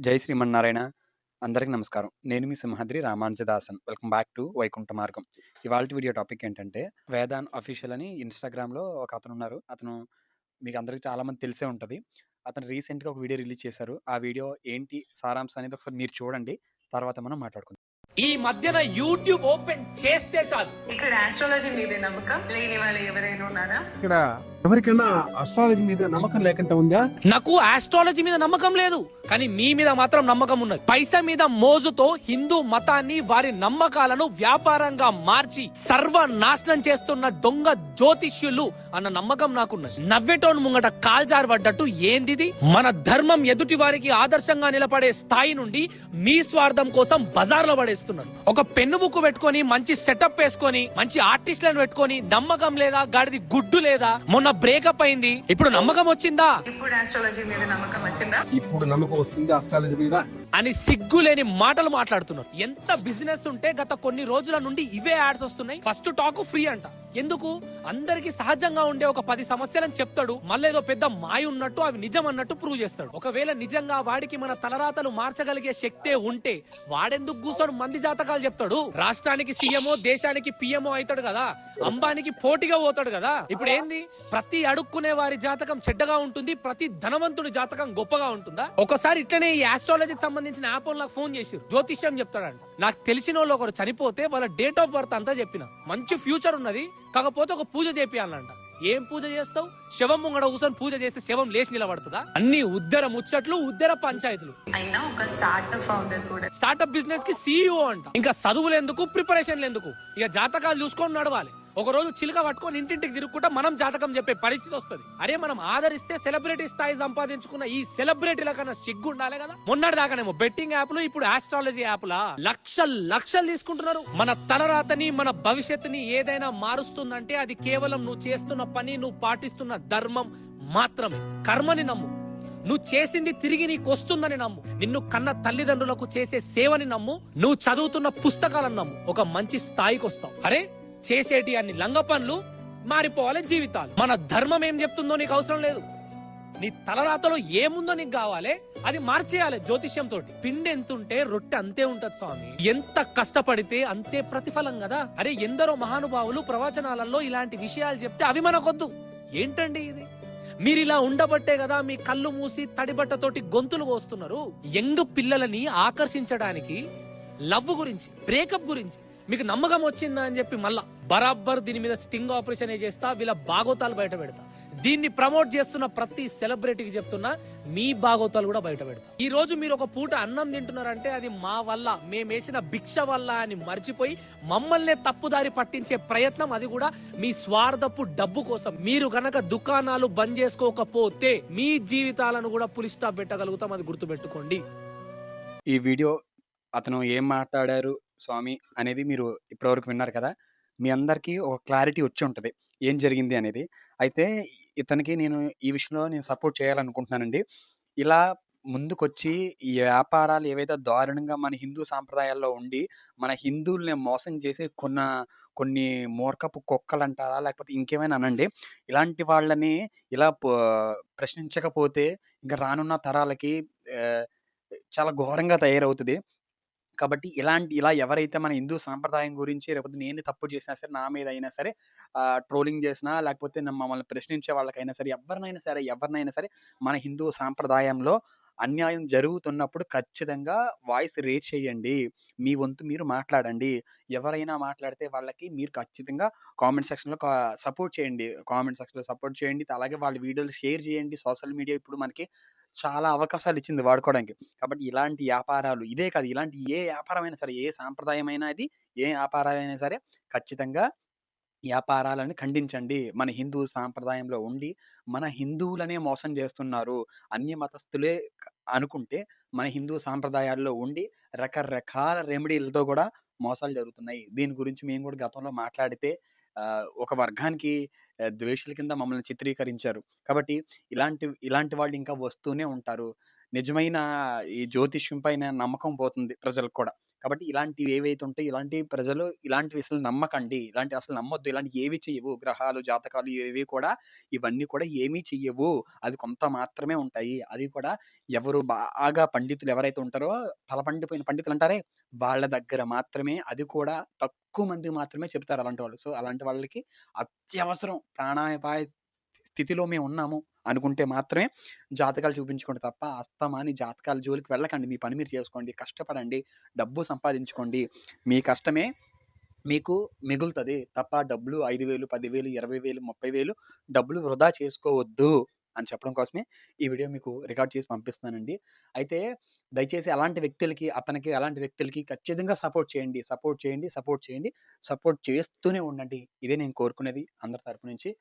జై శ్రీమన్నారాయణ. అందరికి నమస్కారం. నేను మీ Simhadri Ramanujadasan. Welcome back to Vaikuntha Margam. ఇవాల్టి వీడియో టాపిక్ ఏంటంటే, వేదాన్ అఫీషియల్ అని ఇన్‌స్టాగ్రామ్‌లో ఒకతనున్నారు. అతను మీకందరికి చాలా మంది తెలిసే ఉంటది. అతను రీసెంట్‌గా ఒక వీడియో రిలీజ్ చేశారు. ఆ వీడియో ఏంటి సారాంశం అనేది ఒకసారి మీరు చూడండి. తర్వాత మనం మాట్లాడుకుందాం. ఈ మధ్యన యూట్యూబ్ ఓపెన్ చేస్తే చాలు ఇక్కడ ఆస్ట్రాలజీ మీద నమ్మకం లేని వాళ్ళు ఎవరైనా ఉన్నారా ఇక్కడ ఎవరికైనా అస్ట్రాలజీ మీద నమ్మకం లేకుండా ఉందా? నాకు ఆస్ట్రాలజీ మీద నమ్మకం లేదు కానీ మీ మీద మాత్రం నమ్మకం ఉన్నది. పైసా మీద మోజుతో హిందూ మతాన్ని వారి నమ్మకాలను వ్యాపారంగా మార్చి సర్వనాశనం చేస్తున్న దొంగ జ్యోతిష్యులు అన్న నమ్మకం నాకున్నది. నవ్వెటోన్ ముంగట కాల్జార్ పడ్డట్టు ఏందిది? మన ధర్మం ఎదుటి వారికి ఆదర్శంగా నిలబడే స్థాయి నుండి మీ స్వార్థం కోసం బజార్లో పడేస్తున్నారు. ఒక పెన్ను బుక్ పెట్టుకొని మంచి సెటప్ వేసుకొని మంచి ఆర్టిస్టులను పెట్టుకొని నమ్మకం లేదా గాడిది గుడ్డు లేదా? మొన్న బ్రేకప్ అయింది. ఇప్పుడు నమ్మకం వచ్చిందా? ఇప్పుడు ఆస్ట్రాలజీ మీద నమ్మకం వచ్చిందా? ఇప్పుడు నమ్మకం వస్తుంది అస్ట్రాలజీ మీద. అని సిగ్గులేని మాటలు మాట్లాడుతున్నారు. ఎంత బిజినెస్ ఉంటే గత కొన్ని రోజుల నుండి ఇవే యాడ్స్ వస్తున్నాయి. ఫస్ట్ టాక్ ఫ్రీ అంట. ఎందుకు? అందరికి సహజంగా ఉండే ఒక పది సమస్యలను చెప్తాడు. మళ్ళేదో పెద్ద మాయ ఉన్నట్టు అవి నిజం అన్నట్టు ప్రూవ్ చేస్తాడు. ఒకవేళ నిజంగా వాడికి మన తలరాతలు మార్చగలిగే శక్తే ఉంటే వాడెందుకు కూర్చొని మంది జాతకాలు చెప్తాడు? రాష్ట్రానికి సీఎంఓ దేశానికి పిఎంఓ అవుతాడు కదా? అంబానికి పోటీగా పోతాడు కదా? ఇప్పుడు ఏంది? ప్రతి అడుక్కునే వారి జాతకం చెడ్డగా ఉంటుంది ప్రతి ధనవంతుడి జాతకం గొప్పగా ఉంటుందా? ఒకసారి ఇట్లనే ఈ ఆస్ట్రాలజీకి సంబంధించిన యాప్ నాకు ఫోన్ చేసి జ్యోతిష్యం చెప్తాడంట. నాకు తెలిసిన వాళ్ళు ఒకరు చనిపోతే వాళ్ళ డేట్ ఆఫ్ బర్త్ అంతా చెప్పిన. మంచి ఫ్యూచర్ ఉన్నది. కాకపోతే ఒక పూజ చేపియాలంట. ఏం పూజ చేస్తావు? శవం ముంగడ కూర్చొని పూజ చేస్తే శవం లేచి నిలబడుతుందా? అన్ని ఉద్దర ముచ్చట్లు ఉద్దర పంచాయతీలు. అయినా ఒక స్టార్ట్అప్ ఫౌండర్ కూడా. స్టార్ట్అప్ బిజినెస్కి సీఈఓ అంట. ఇంకా చదువులు ఎందుకు ప్రిపరేషన్లు ఎందుకు ఇక జాతకాలు చూసుకొని నడవాలి. ఒక రోజు చిలుక పట్టుకొని ఇంటింటికి తిరుగుకుంటా మనం జాతకం చెప్పే పరిస్థితి వస్తుంది. అరే మనం ఆదరిస్తే సెలబ్రిటీ స్థాయి సంపాదించుకున్న ఈ సెలబ్రిటీల కన్నా సిగ్గు ఉండాలి కదా? మొన్నటి దాకానేమో బెట్టింగ్ యాప్లు ఇప్పుడు ఆస్ట్రాలజీ యాప్లా. లక్షలు లక్షలు తీసుకుంటున్నారు. మన తలరాతని మన భవిష్యత్తుని ఏదైనా మారుస్తుందంటే అది కేవలం నువ్వు చేస్తున్న పని నువ్వు పాటిస్తున్న ధర్మం మాత్రమే. కర్మని నమ్ము. నువ్వు చేసింది తిరిగి నీకు వస్తుందని నమ్ము. నిన్ను కన్న తల్లిదండ్రులకు చేసే సేవని నమ్ము. నువ్వు చదువుతున్న పుస్తకాలను నమ్ము. ఒక మంచి స్థాయికి వస్తావు. అరే చేసేటి అన్ని లంగ పనులు మారిపోవాలి జీవితాలు. మన ధర్మం ఏం చెప్తుందో నీకు అవసరం లేదు. నీ తలరాతలో ఏముందో నీకు కావాలి అది మార్చేయాలి జ్యోతిష్యం తోటి. పిండి ఎంత ఉంటే రొట్టె అంతే ఉంటది స్వామి. ఎంత కష్టపడితే అంతే ప్రతిఫలం కదా. అరే ఎందరో మహానుభావులు ప్రవచనాలలో ఇలాంటి విషయాలు చెప్తే అవి మనకొద్దు. ఏంటండి ఇది? మీరు ఇలా ఉండబట్టే కదా మీ కళ్ళు మూసి తడిబట్టతోటి గొంతులు కోస్తున్నారు యంగ్ పిల్లలని ఆకర్షించడానికి లవ్ గురించి బ్రేకప్ గురించి మీకు నమ్మకం వచ్చిందా అని చెప్పి మళ్ళా బరాబర్ దీని మీద స్టింగ్ ఆపరేషన్ చేస్తా వీళ్ళ బాగోతాలు బయట పెడతా. దీన్ని ప్రమోట్ చేస్తున్న ప్రతి సెలబ్రిటీకి చెప్తున్నా మీ బాగోతాలు కూడా బయట పెడతా. ఈ రోజు మీరు ఒక పూట అన్నం తింటున్నారంటే అది మా వల్ల మేమేసిన భిక్ష వల్ల అని మర్చిపోయి మమ్మల్ని తప్పుదారి పట్టించే ప్రయత్నం అది కూడా మీ స్వార్థపు డబ్బు కోసం. మీరు గనక దుకాణాలు బంద్ చేసుకోకపోతే మీ జీవితాలను కూడా పులి స్టాప్ పెట్టగలుగుతాం అది గుర్తుపెట్టుకోండి. ఈ వీడియో అతను ఏం మాట్లాడారు స్వామి అనేది మీరు ఇప్పటివరకు విన్నారు కదా! మీ అందరికీ ఒక క్లారిటీ వచ్చి ఉంటుంది ఏం జరిగింది అనేది. అయితే ఇతనికి నేను ఈ విషయంలో నేను సపోర్ట్ చేయాలనుకుంటున్నానండి. ఇలా ముందుకొచ్చి ఈ వ్యాపారాలు ఏవైతే దారుణంగా మన హిందూ సాంప్రదాయాల్లో ఉండి, మన హిందువుల్ని మోసం చేసి కొన్న కొన్ని మూర్ఖపు కుక్కలు అంటారా లేకపోతే ఇంకేమైనా అనండి. ఇలాంటి వాళ్ళని ఇలా ప్రశ్నించకపోతే ఇంకా రానున్న తరాలకి చాలా ఘోరంగా తయారవుతుంది కాబట్టి ఇలాంటి ఇలా ఎవరైతే మన హిందూ సాంప్రదాయం గురించి లేకపోతే నేను తప్పు చేసినా సరే, నా మీద అయినా సరే ట్రోలింగ్ చేసినా లేకపోతే మమ్మల్ని ప్రశ్నించే వాళ్ళకైనా సరే, ఎవరినైనా సరే, ఎవరినైనా సరే మన హిందూ సాంప్రదాయంలో అన్యాయం జరుగుతున్నప్పుడు ఖచ్చితంగా వాయిస్ రేజ్ చేయండి. మీ వంతు మీరు మాట్లాడండి. ఎవరైనా మాట్లాడితే వాళ్ళకి మీరు ఖచ్చితంగా కామెంట్ సెక్షన్‌లో కా సపోర్ట్ చేయండి. కామెంట్ సెక్షన్‌లో సపోర్ట్ చేయండి. అలాగే వాళ్ళ వీడియోలు షేర్ చేయండి. సోషల్ మీడియా ఇప్పుడు మనకి చాలా అవకాశాలు ఇచ్చింది వాడుకోవడానికి. కాబట్టి ఇలాంటి వ్యాపారాలు ఇదే కాదు ఇలాంటి ఏ వ్యాపారమైనా సరే, ఏ సాంప్రదాయమైనా అది, ఏ వ్యాపారాలైనా సరే ఖచ్చితంగా వ్యాపారాలను ఖండించండి. మన హిందూ సాంప్రదాయంలో ఉండి, మన హిందువులనే మోసం చేస్తున్నారు. అన్య మతస్థులే క అనుకుంటే, మన హిందూ సాంప్రదాయాల్లో ఉండి రకరకాల రెమెడీలతో కూడా మోసాలు జరుగుతున్నాయి. దీని గురించి మేము కూడా గతంలో మాట్లాడితే ఆహ్, ఒక వర్గానికి ఆహ్, ద్వేషుల కింద మమ్మల్ని చిత్రీకరించారు. కాబట్టి ఇలాంటి ఇలాంటి వాళ్ళు ఇంకా వస్తూనే ఉంటారు. నిజమైన ఈ జ్యోతిష్యం పైన నమ్మకం పోతుంది ప్రజలకు కూడా. కాబట్టి ఇలాంటివి ఏవైతే ఉంటాయో ఇలాంటి ప్రజలు ఇలాంటివి అసలు నమ్మకండి. ఇలాంటి అసలు నమ్మొద్దు. ఇలాంటివి ఏవి చెయ్యవు. గ్రహాలు, జాతకాలు ఏవి కూడా ఇవన్నీ కూడా ఏమీ చెయ్యవు. అది కొంత మాత్రమే ఉంటాయి. అది కూడా ఎవరు బాగా పండితులు ఎవరైతే ఉంటారో తలపండిపోయిన పండితులు అంటారే వాళ్ళ దగ్గర మాత్రమే అది కూడా తక్కువ మందికి మాత్రమే చెప్తారు అలాంటి వాళ్ళు. సో, అలాంటి వాళ్ళకి అత్యవసరం ప్రాణాపాయ స్థితిలో మేము ఉన్నాము అనుకుంటే మాత్రమే జాతకాలు చూపించుకోండి తప్ప అస్తమాని జాతకాల జోలికి వెళ్ళకండి. మీ పని మీరు చేసుకోండి. కష్టపడండి. డబ్బు సంపాదించుకోండి. మీ కష్టమే మీకు మిగులుతుంది తప్ప డబ్బులు ఐదు వేలు పదివేలు ఇరవై వేలు ముప్పై వేలు డబ్బులు వృధా చేసుకోవద్దు అని చెప్పడం కోసమే ఈ వీడియో మీకు రికార్డ్ చేసి పంపిస్తున్నానండి. అయితే దయచేసి అలాంటి వ్యక్తులకి, అతనికి అలాంటి వ్యక్తులకి ఖచ్చితంగా సపోర్ట్ చేయండి. సపోర్ట్ చేయండి. సపోర్ట్ చేయండి. సపోర్ట్ చేస్తూనే ఉండండి. ఇదే నేను కోరుకునేది అందరి తరపు నుంచి.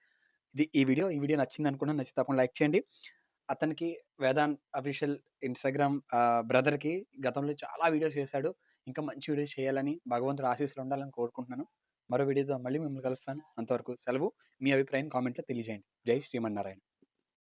ఇది ఈ వీడియో. ఈ వీడియో నచ్చిందనుకున్నాను. నచ్చితే తప్పకుండా లైక్ చేయండి. అతనికి వేదాన్ అఫీషియల్ ఇన్‌స్టాగ్రామ్ బ్రదర్‌కి గతంలో చాలా వీడియోస్ చేశాడు. ఇంకా మంచి వీడియోస్ చేయాలని భగవంతుడు ఆశీస్సులు ఉండాలని కోరుకుంటున్నాను. మరో వీడియోతో మళ్ళీ మిమ్మల్ని కలుస్తాను. అంతవరకు సెలవు. మీ అభిప్రాయం కామెంట్‌లో తెలియజేయండి. జై శ్రీమన్నారాయణ.